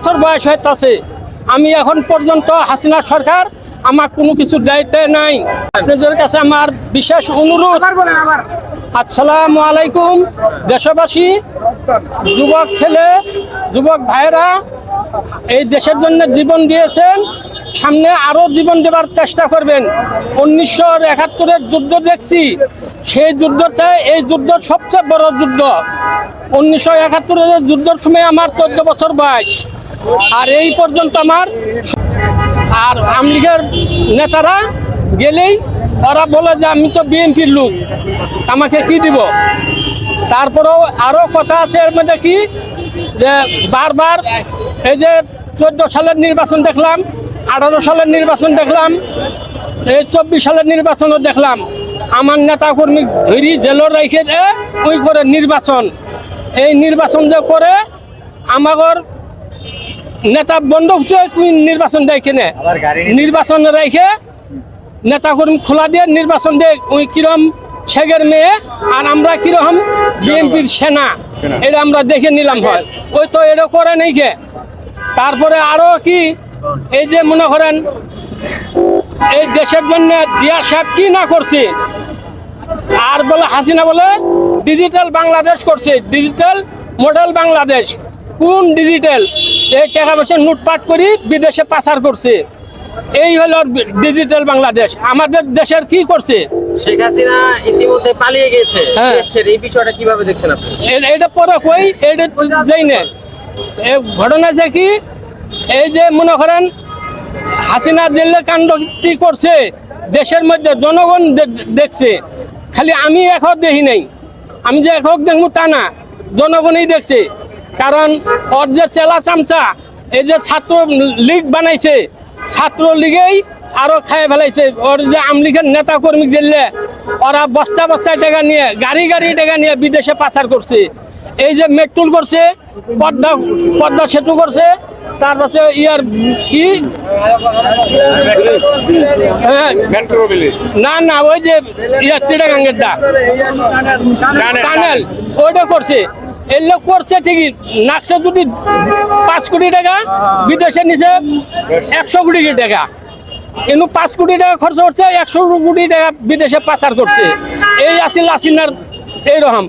বছর বয়স হইতাছে। আমি এখন পর্যন্ত হাসিনা সরকার আমার কোনো কিছু দায়িত্ব নাই। আপনাদের কাছে আমার বিশেষ অনুরোধ। আসসালামু আলাইকুম দেশবাসী যুবক ছেলে যুবক ভাইরা এই দেশের জন্য জীবন দিয়েছেন। সামনে আরও জীবন দেবার চেষ্টা করবেন। উনিশশো একাত্তরের যুদ্ধ দেখছি। সেই যুদ্ধ চাই এই যুদ্ধ সবচেয়ে বড় যুদ্ধ। উনিশশো একাত্তরের যুদ্ধের সময় আমার চোদ্দ বছর বয়স। আর এই পর্যন্ত আমার আর আমলিগের নেতারা গেলেই ওরা বলে যে আমি তো বিএনপির লোক, আমাকে কি দিব? তারপরেও আরও কথা আছে এর মধ্যে কি? যে বারবার এই যে চোদ্দ সালের নির্বাচন দেখলাম, আঠারো সালের নির্বাচন দেখলাম, এই চব্বিশ সালের নির্বাচনও দেখলাম। আমার নেতা কর্মী ধরি জেলর রেখে ওই করে নির্বাচন। এই নির্বাচন যে করে আমাগর নেতা বন্ধ নির্বাচন দেয় কেনে? নির্বাচন রেখে নেতা কর্মী খোলা দিয়ে নির্বাচন দিয়ে। ওই কিরম শেখের মেয়ে আর আমরা কীরকম বিএনপির সেনা। এটা আমরা দেখে নিলাম হয়। ওই তো এটা করে নেই কে? তারপরে আরও কি? এই যে মনে করেন এই দেশের জন্য দিয়া সাহেব কি না করছে? আর বলে হাসিনা বলে ডিজিটাল বাংলাদেশ করছে। Digital model Bangladesh. কোন ডিজিটাল এই টাকা পয়সা লুটপাট করি বিদেশে পাচার করছে? এই হলো ডিজিটাল বাংলাদেশ। আমাদের দেশের কি করছে? শেখ হাসিনা ইতিমধ্যে পালিয়ে গেছে। হ্যাঁ। দেশের এই বিষয়টা কীভাবে দেখছেন আপনি? এটা পরে কই? এটা যাই না। ঘটনা যে কি? এই যে মনে করেন হাসিনা দিল্লি কাণ্ডটি করছে দেশের মধ্যে জনগণ দেখছে। খালি আমি এখন দেখি নাই। আমি যে এখন দেখব তা না। জনগণই দেখছে। কারণ ওর যে চেলা চামচা এই যে ছাত্র লীগ বানাইছে ছাত্র লীগেই আরও খাই ফেলাইছে। ওর যে আমলিগের নেতা কর্মী দিল্লে ওরা বস্তা বস্তা টাকা নিয়ে গাড়ি গাড়ি টাকা নিয়ে বিদেশে পাচার করছে। এই যে মেট্রোল করছে পদ্মা পদ্মা সেতু করছে তারপরে ইয়ার কি? হ্যাঁ, না না ওই যে ইয়ার চিটাগাঙ্গেরটা। টানেল ওইটা করছে। এগুলো করছে ঠিকই। নাকশে যদি পাঁচ কোটি টাকা, বিদেশে নিচে একশো কোটি টাকা। কিন্তু পাঁচ কোটি টাকা খরচ করছে একশো কোটি টাকা বিদেশে পাচার করছে। এই আসিল আসিনার এইরকম